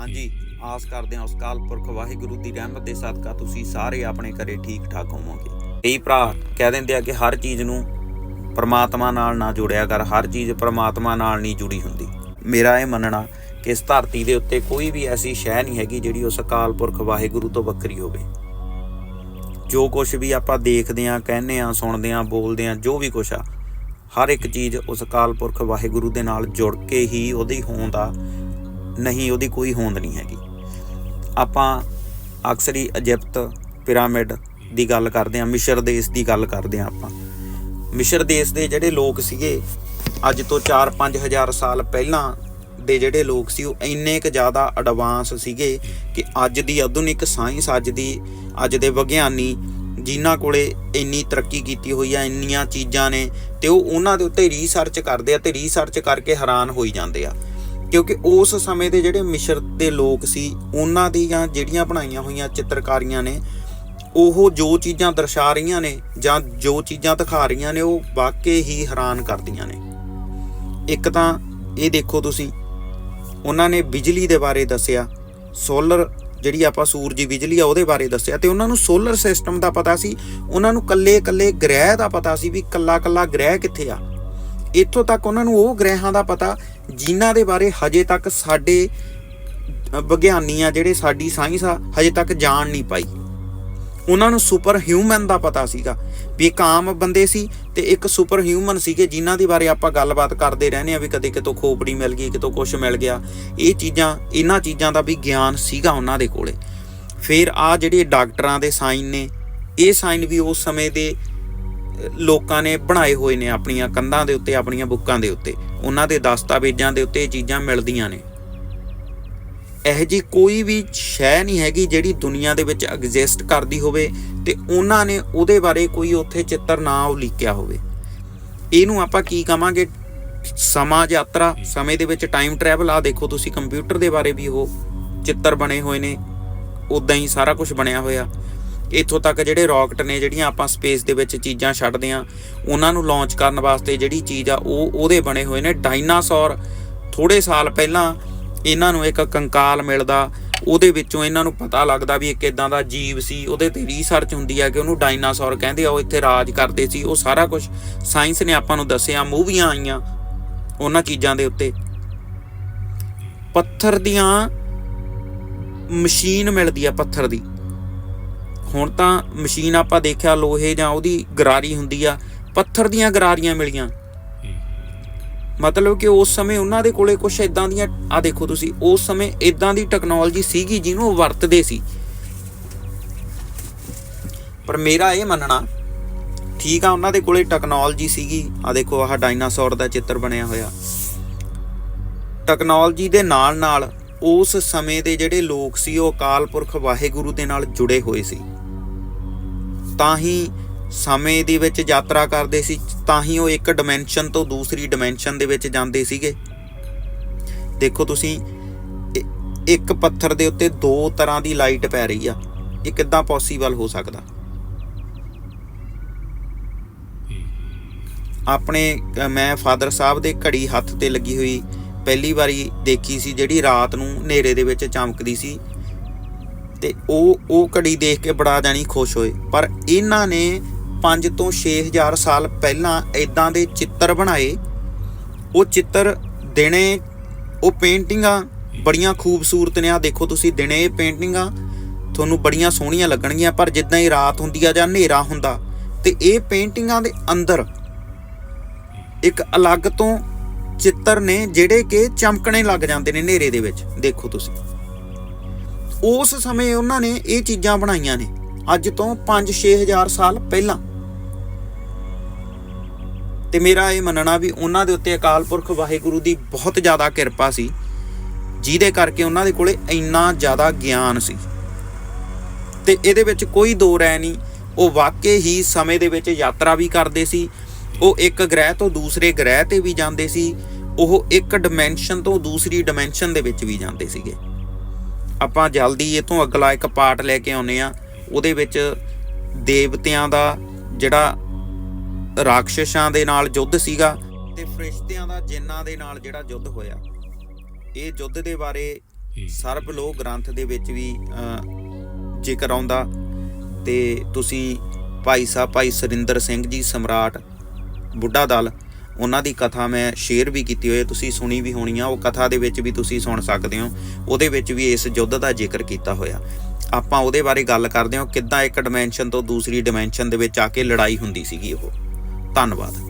ਹਾਂਜੀ, ਆਸ ਕਰਦੇ ਹਾਂ ਉਸ ਕਾਲ ਪੁਰਖ ਵਾਹਿਗੁਰੂ ਦੀ ਰਹਿਮਤ ਦੇ ਸਦਕਾ ਤੁਸੀਂ ਸਾਰੇ ਆਪਣੇ ਘਰੇ ਠੀਕ ਠਾਕ ਹੋਵੋਗੇ। ਕਈ ਭਰਾ ਕਹਿ ਦਿੰਦੇ ਆ ਕਿ ਹਰ ਚੀਜ਼ ਨੂੰ ਪ੍ਰਮਾਤਮਾ ਨਾਲ ਨਾ ਜੋੜਿਆ ਕਰ, ਹਰ ਚੀਜ਼ ਪ੍ਰਮਾਤਮਾ ਨਾਲ ਨਹੀਂ ਜੁੜੀ ਹੁੰਦੀ। ਮੇਰਾ ਇਹ ਮੰਨਣਾ ਕਿ ਇਸ ਧਰਤੀ ਦੇ ਉੱਤੇ ਕੋਈ ਵੀ ਐਸੀ ਸ਼ੈ ਨਹੀਂ ਹੈਗੀ ਜਿਹੜੀ ਉਸ ਅਕਾਲ ਪੁਰਖ ਵਾਹਿਗੁਰੂ ਤੋਂ ਵੱਖਰੀ ਹੋਵੇ। ਜੋ ਕੁਝ ਵੀ ਆਪਾਂ ਦੇਖਦੇ ਆਂ ਕਹਿੰਦੇ ਆਂ ਸੁਣਦੇ ਆਂ ਬੋਲਦੇ ਆਂ ਜੋ ਵੀ ਕੁਝ ਆ, ਹਰ ਇੱਕ ਚੀਜ਼ ਉਸ ਅਕਾਲ ਪੁਰਖ ਵਾਹਿਗੁਰੂ ਦੇ ਨਾਲ ਜੁੜ ਕੇ ਹੀ ਉਹਦੀ ਹੋਂਦ ਆ। ਨਹੀਂ, ਉਹਦੀ ਕੋਈ ਹੋਂਦ ਨਹੀਂ ਹੈਗੀ। ਆਪਾਂ ਅਕਸਰ ਹੀ ਇਜਿਪਤ ਪਿਰਾਮਿਡ ਦੀ ਗੱਲ ਕਰਦੇ ਆਂ ਮਿਸ਼ਰ ਦੇਸ਼ ਦੀ ਗੱਲ ਕਰਦੇ ਆਂ ਆਪਾਂ। ਮਿਸ਼ਰ ਦੇਸ਼ ਦੇ ਜਿਹੜੇ ਲੋਕ ਸੀਗੇ, ਅੱਜ ਤੋਂ 4-5 ਹਜ਼ਾਰ ਸਾਲ ਪਹਿਲਾਂ ਦੇ ਜਿਹੜੇ ਲੋਕ ਸੀ, ਉਹ ਇੰਨੇ ਕੁ ਜ਼ਿਆਦਾ ਐਡਵਾਂਸ ਸੀਗੇ ਕਿ ਅੱਜ ਦੀ ਆਧੁਨਿਕ ਸਾਇੰਸ, ਅੱਜ ਦੀ, ਅੱਜ ਦੇ ਵਿਗਿਆਨੀ ਜਿਨ੍ਹਾਂ ਕੋਲੇ ਇੰਨੀ ਤਰੱਕੀ ਕੀਤੀ ਹੋਈ ਆ, ਇੰਨੀਆਂ ਚੀਜ਼ਾਂ ਨੇ, ਤੇ ਉਹ ਉਹਨਾਂ ਦੇ ਉੱਤੇ ਰਿਸਰਚ ਕਰਦੇ ਆ, ਤੇ ਰਿਸਰਚ ਕਰਕੇ ਹੈਰਾਨ ਹੋਈ ਜਾਂਦੇ ਆ। ਕਿਉਂਕਿ ਉਸ ਸਮੇਂ ਦੇ ਜਿਹੜੇ ਮਿਸ਼ਰ ਦੇ ਲੋਕ ਸੀ, ਉਹਨਾਂ ਦੀਆਂ ਜਿਹੜੀਆਂ ਬਣਾਈਆਂ ਹੋਈਆਂ ਚਿੱਤਰਕਾਰੀਆਂ ਨੇ, ਉਹ ਜੋ ਚੀਜ਼ਾਂ ਦਰਸਾ ਰਹੀਆਂ ਨੇ ਜਾਂ ਜੋ ਚੀਜ਼ਾਂ ਦਿਖਾ ਰਹੀਆਂ ਨੇ, ਉਹ ਵਾਕਈ ਹੀ ਹੈਰਾਨ ਕਰਦੀਆਂ ਨੇ। ਇੱਕ ਤਾਂ ਇਹ ਦੇਖੋ ਤੁਸੀਂ, ਉਹਨਾਂ ਨੇ ਬਿਜਲੀ ਦੇ ਬਾਰੇ ਦੱਸਿਆ, ਸੋਲਰ ਜਿਹੜੀ ਆਪਾਂ ਸੂਰਜੀ ਬਿਜਲੀ ਆ, ਉਹਦੇ ਬਾਰੇ ਦੱਸਿਆ, ਤੇ ਉਹਨਾਂ ਨੂੰ ਸੋਲਰ ਸਿਸਟਮ ਦਾ ਪਤਾ ਸੀ, ਉਹਨਾਂ ਨੂੰ ਕੱਲੇ-ਕੱਲੇ ਗ੍ਰਹਿ ਦਾ ਪਤਾ ਸੀ ਵੀ ਕੱਲਾ-ਕੱਲਾ ਗ੍ਰਹਿ ਕਿੱਥੇ ਆ। ਇੱਥੋਂ ਤੱਕ ਉਹਨਾਂ ਨੂੰ ਉਹ ਗ੍ਰਹਿਾਂ ਦਾ ਪਤਾ ਜਿਨ੍ਹਾਂ ਦੇ ਬਾਰੇ ਹਜੇ ਤੱਕ ਸਾਡੇ ਵਿਗਿਆਨੀ ਆ ਜਿਹੜੇ ਸਾਡੀ ਸਾਇੰਸ ਆ, ਹਜੇ ਤੱਕ ਜਾਣ ਨਹੀਂ ਪਾਈ। ਉਹਨਾਂ ਨੂੰ ਸੁਪਰ ਹਿਊਮਨ ਦਾ ਪਤਾ ਸੀਗਾ ਵੀ ਇੱਕ ਆਮ ਬੰਦੇ ਸੀ ਤੇ ਇੱਕ ਸੁਪਰ ਹਿਊਮਨ ਸੀਗੇ ਜਿਨ੍ਹਾਂ ਦੇ ਬਾਰੇ ਆਪਾਂ ਗੱਲਬਾਤ ਕਰਦੇ ਰਹਿੰਦੇ ਆ ਵੀ ਕਦੇ ਕਿਤੋਂ ਖੋਪੜੀ ਮਿਲ ਗਈ, ਕਿਤੋਂ ਕੁਝ ਮਿਲ ਗਿਆ। ਇਹ ਚੀਜ਼ਾਂ, ਇਹਨਾਂ ਚੀਜ਼ਾਂ ਦਾ ਵੀ ਗਿਆਨ ਸੀਗਾ ਉਹਨਾਂ ਦੇ ਕੋਲੇ। ਫਿਰ ਆ ਜਿਹੜੇ ਡਾਕਟਰਾਂ ਦੇ ਸਾਈਨ ਨੇ, ਇਹ ਸਾਈਨ ਵੀ ਉਸ ਸਮੇਂ ਦੇ ਲੋਕਾਂ ਨੇ ਬਣਾਏ ਹੋਏ ਨੇ ਆਪਣੀਆਂ ਕੰਧਾਂ ਦੇ ਉੱਤੇ, ਆਪਣੀਆਂ ਬੁੱਕਾਂ ਦੇ ਉੱਤੇ। ਉਹਨਾਂ ਦੇ ਦਸਤਾਵੇਜ਼ਾਂ ਦੇ ਉੱਤੇ ਇਹ ਚੀਜ਼ਾਂ ਮਿਲਦੀਆਂ ਨੇ। ਇਹ ਜੀ ਕੋਈ ਵੀ ਸ਼ੈ ਨਹੀਂ ਹੈਗੀ ਜਿਹੜੀ ਦੁਨੀਆ ਦੇ ਵਿੱਚ ਐਗਜ਼ਿਸਟ ਕਰਦੀ ਹੋਵੇ ਤੇ ਉਹਨਾਂ ਨੇ ਉਹਦੇ ਬਾਰੇ ਕੋਈ ਉੱਥੇ ਚਿੱਤਰ ਨਾ ਉਲੀਕਿਆ ਹੋਵੇ। ਇਹਨੂੰ ਆਪਾਂ ਕੀ ਕਵਾਂਗੇ? ਸਮਾਂ ਯਾਤਰਾ। ਸਮੇਂ ਦੇ ਵਿੱਚ ਟਾਈਮ ਟਰੈਵਲ ਆ ਦੇਖੋ ਤੁਸੀਂ ਕੰਪਿਊਟਰ ਦੇ ਬਾਰੇ ਵੀ ਉਹ ਚਿੱਤਰ ਬਣੇ ਹੋਏ ਨੇ। ਉਦਾਂ ਹੀ ਸਾਰਾ ਕੁਝ ਬਣਿਆ ਹੋਇਆ। ਇੱਥੋਂ ਤੱਕ ਜਿਹੜੇ ਰਾਕਟ ਨੇ, ਜਿਹੜੀਆਂ ਆਪਾਂ ਸਪੇਸ ਦੇ ਵਿੱਚ ਚੀਜ਼ਾਂ ਛੱਡਦੇ ਆ ਉਹਨਾਂ ਨੂੰ ਲਾਂਚ ਕਰਨ ਵਾਸਤੇ ਜਿਹੜੀ ਚੀਜ਼ ਆ, ਉਹ ਉਹਦੇ ਬਣੇ ਹੋਏ ਨੇ ਡਾਇਨਾਸੌਰ ਥੋੜੇ ਸਾਲ ਪਹਿਲਾਂ ਇਹਨਾਂ ਨੂੰ ਇੱਕ ਕੰਕਾਲ ਮਿਲਦਾ, ਉਹਦੇ ਵਿੱਚੋਂ ਇਹਨਾਂ ਨੂੰ ਪਤਾ ਲੱਗਦਾ ਵੀ ਇੱਕ ਇਦਾਂ ਦਾ ਜੀਵ ਸੀ, ਉਹਦੇ ਤੇ ਰਿਸਰਚ ਹੁੰਦੀ ਹੈ ਕਿ ਉਹਨੂੰ ਡਾਇਨਾਸੌਰ ਕਹਿੰਦੇ ਆ, ਉਹ ਇੱਥੇ ਰਾਜ ਕਰਦੇ ਸੀ, ਉਹ ਸਾਰਾ ਕੁਝ ਸਾਇੰਸ ਨੇ ਆਪਾਂ ਨੂੰ ਦੱਸਿਆ, ਮੂਵੀਆਂ ਆਈਆਂ ਉਹਨਾਂ ਚੀਜ਼ਾਂ ਦੇ ਉੱਤੇ। ਪੱਥਰ ਦੀਆਂ ਮਸ਼ੀਨ ਮਿਲਦੀ ਆ, ਪੱਥਰ ਦੀ। ਹੁਣ ਤਾਂ ਮਸ਼ੀਨ ਆਪਾਂ ਦੇਖਿਆ ਲੋਹੇ ਜਾਂ ਉਹਦੀ ਗਰਾਰੀ ਹੁੰਦੀ ਆ, ਪੱਥਰ ਦੀਆਂ ਗਰਾਰੀਆਂ ਮਿਲੀਆਂ। ਮਤਲਬ ਕਿ ਉਸ ਸਮੇਂ ਉਹਨਾਂ ਦੇ ਕੋਲੇ ਕੁਝ ਇਦਾਂ ਦੀਆਂ ਆ ਦੇਖੋ ਤੁਸੀਂ, ਉਸ ਸਮੇਂ ਇਦਾਂ ਦੀ ਟੈਕਨੋਲੋਜੀ ਸੀਗੀ ਜਿਹਨੂੰ ਵਰਤਦੇ ਸੀ। ਪਰ ਮੇਰਾ ਇਹ ਮੰਨਣਾ, ਠੀਕ ਆ ਉਹਨਾਂ ਦੇ ਕੋਲੇ ਟੈਕਨੋਲੋਜੀ ਸੀਗੀ ਆ ਦੇਖੋ ਆਹ ਡਾਇਨਾਸੌਰ ਦਾ ਚਿੱਤਰ ਬਣਿਆ ਹੋਇਆ। ਟੈਕਨੋਲੋਜੀ ਦੇ ਨਾਲ ਨਾਲ ਉਸ ਸਮੇਂ ਦੇ ਜਿਹੜੇ ਲੋਕ ਸੀ, ਉਹ ਅਕਾਲ ਪੁਰਖ ਵਾਹਿਗੁਰੂ ਦੇ ਨਾਲ ਜੁੜੇ ਹੋਏ ਸੀ। ਤਾਂ ਹੀ ਸਮੇਂ ਦੇ ਵਿੱਚ ਯਾਤਰਾ ਕਰਦੇ ਸੀ, ਤਾਂ ਹੀ ਉਹ ਇੱਕ ਡਾਈਮੈਂਸ਼ਨ ਤੋਂ ਦੂਸਰੀ ਡਾਈਮੈਂਸ਼ਨ ਦੇ ਵਿੱਚ ਜਾਂਦੇ ਸੀਗੇ। ਦੇਖੋ ਤੁਸੀਂ ਇੱਕ ਪੱਥਰ ਦੇ ਉੱਤੇ ਦੋ ਤਰ੍ਹਾਂ ਦੀ ਲਾਈਟ ਪੈ ਰਹੀ ਆ। ਇਹ ਕਿੱਦਾਂ ਪੋਸੀਬਲ ਹੋ ਸਕਦਾ? ਆਪਣੇ ਮੈਂ ਫਾਦਰ ਸਾਹਿਬ ਦੇ ਘੜੀ ਹੱਥ ਤੇ ਲੱਗੀ ਹੋਈ ਪਹਿਲੀ ਵਾਰੀ ਦੇਖੀ ਸੀ, ਜਿਹੜੀ ਰਾਤ ਨੂੰ ਹਨੇਰੇ ਦੇ ਵਿੱਚ ਚਮਕਦੀ ਸੀ। ਤੇ ਉਹ ਉਹ ਘੜੀ ਦੇਖ ਕੇ ਬੜਾ ਜਾਨੀ ਖੁਸ਼ ਹੋਏ। ਪਰ ਇਹਨਾਂ ਨੇ 5 ਤੋਂ 6000 ਸਾਲ ਪਹਿਲਾਂ ਇਦਾਂ ਦੇ ਚਿੱਤਰ ਬਣਾਏ। ਉਹ ਚਿੱਤਰ ਦਿਨੇ ਉਹ ਪੇਂਟਿੰਗਾਂ ਬੜੀਆਂ ਖੂਬਸੂਰਤ ਨੇ। ਆ ਦੇਖੋ ਤੁਸੀਂ ਦਿਨੇ ਇਹ ਪੇਂਟਿੰਗਾਂ, ਤੁਹਾਨੂੰ ਬੜੀਆਂ ਸੋਹਣੀਆਂ ਲੱਗਣਗੀਆਂ, ਪਰ ਜਿੱਦਾਂ ਹੀ ਰਾਤ ਹੁੰਦੀ ਆ ਜਾਂ ਹਨੇਰਾ ਹੁੰਦਾ, ਤੇ ਇਹ ਪੇਂਟਿੰਗਾਂ ਦੇ ਅੰਦਰ ਇੱਕ ਅਲੱਗ ਤੋਂ ਚਿੱਤਰ ਨੇ, ਜਿਹੜੇ ਕਿ ਚਮਕਣੇ ਲੱਗ ਜਾਂਦੇ ਨੇ ਹਨੇਰੇ ਦੇ ਵਿੱਚ। ਦੇਖੋ ਤੁਸੀਂ। ਉਸ ਸਮੇਂ ਉਹਨਾਂ ਨੇ ਇਹ ਚੀਜ਼ਾਂ ਬਣਾਈਆਂ ਨੇ। ਅੱਜ ਤੋਂ 5-6000 ਸਾਲ ਪਹਿਲਾਂ। ਤੇ ਮੇਰਾ ਇਹ ਮੰਨਣਾ ਵੀ ਉਹਨਾਂ ਦੇ ਉੱਤੇ ਅਕਾਲ ਪੁਰਖ ਵਾਹਿਗੁਰੂ ਦੀ ਬਹੁਤ ਜ਼ਿਆਦਾ ਕਿਰਪਾ ਸੀ, ਜਿਹਦੇ ਕਰਕੇ ਉਹਨਾਂ ਦੇ ਕੋਲੇ ਇੰਨਾ ਜ਼ਿਆਦਾ ਗਿਆਨ ਸੀ। ਤੇ ਇਹਦੇ ਵਿੱਚ ਕੋਈ ਦੋ ਰਹਿ ਨਹੀਂ, ਉਹ ਵਾਕਈ ਹੀ ਸਮੇਂ ਦੇ ਵਿੱਚ ਯਾਤਰਾ ਵੀ ਕਰਦੇ ਸੀ, ਉਹ ਇੱਕ ਗ੍ਰਹਿ ਤੋਂ ਦੂਸਰੇ ਗ੍ਰਹਿ ਤੇ ਵੀ ਜਾਂਦੇ ਸੀ, ਉਹ ਇੱਕ ਡਾਈਮੈਂਸ਼ਨ ਤੋਂ ਦੂਸਰੀ ਡਾਈਮੈਂਸ਼ਨ ਦੇ ਵਿੱਚ ਵੀ ਜਾਂਦੇ ਸੀਗੇ। ਆਪਾਂ ਜਲਦੀ ਇਹ ਤੋਂ ਅਗਲਾ ਇੱਕ ਪਾਰਟ ਲੈ ਕੇ ਆਉਨੇ ਆ ਉਹਦੇ ਵਿੱਚ ਦੇਵਤਿਆਂ ਦਾ ਜਿਹੜਾ ਰਾਖਸ਼ਾਂ ਦੇ ਨਾਲ ਯੁੱਧ ਸੀਗਾ ਤੇ ਫਰਿਸ਼ਤਿਆਂ ਦਾ ਜਿੰਨਾਂ ਦੇ ਨਾਲ ਜਿਹੜਾ ਯੁੱਧ ਹੋਇਆ। ਇਹ ਯੁੱਧ ਦੇ ਬਾਰੇ ਸਰਬ ਲੋਕ ਗ੍ਰੰਥ ਦੇ ਵਿੱਚ ਵੀ ਜ਼ਿਕਰ ਆਉਂਦਾ। ਤੇ ਤੁਸੀਂ ਭਾਈ ਸਾਹਿਬ ਭਾਈ ਸੁਰਿੰਦਰ ਸਿੰਘ ਜੀ ਸਮਰਾਟ ਬੁੱਢਾ ਦਲ ਉਹਨਾਂ ਦੀ ਕਥਾ ਮੈਂ ਸ਼ੇਅਰ ਵੀ ਕੀਤੀ ਹੋਈ ਹੈ, ਤੁਸੀਂ ਸੁਣੀ ਵੀ ਹੋਣੀ ਆ, ਉਹ ਕਥਾ ਦੇ ਵਿੱਚ ਵੀ ਤੁਸੀਂ ਸੁਣ ਸਕਦੇ ਹੋ, ਉਹਦੇ ਵਿੱਚ ਵੀ ਇਸ ਯੁੱਧ ਦਾ ਜ਼ਿਕਰ ਕੀਤਾ ਹੋਇਆ। ਆਪਾਂ ਉਹਦੇ ਬਾਰੇ ਗੱਲ ਕਰਦੇ ਹਾਂ, ਕਿੱਦਾਂ ਇੱਕ ਡਾਈਮੈਂਸ਼ਨ ਤੋਂ ਦੂਸਰੀ ਡਾਈਮੈਂਸ਼ਨ ਦੇ ਵਿੱਚ ਆ ਕੇ ਲੜਾਈ ਹੁੰਦੀ ਸੀਗੀ ਉਹ। ਧੰਨਵਾਦ।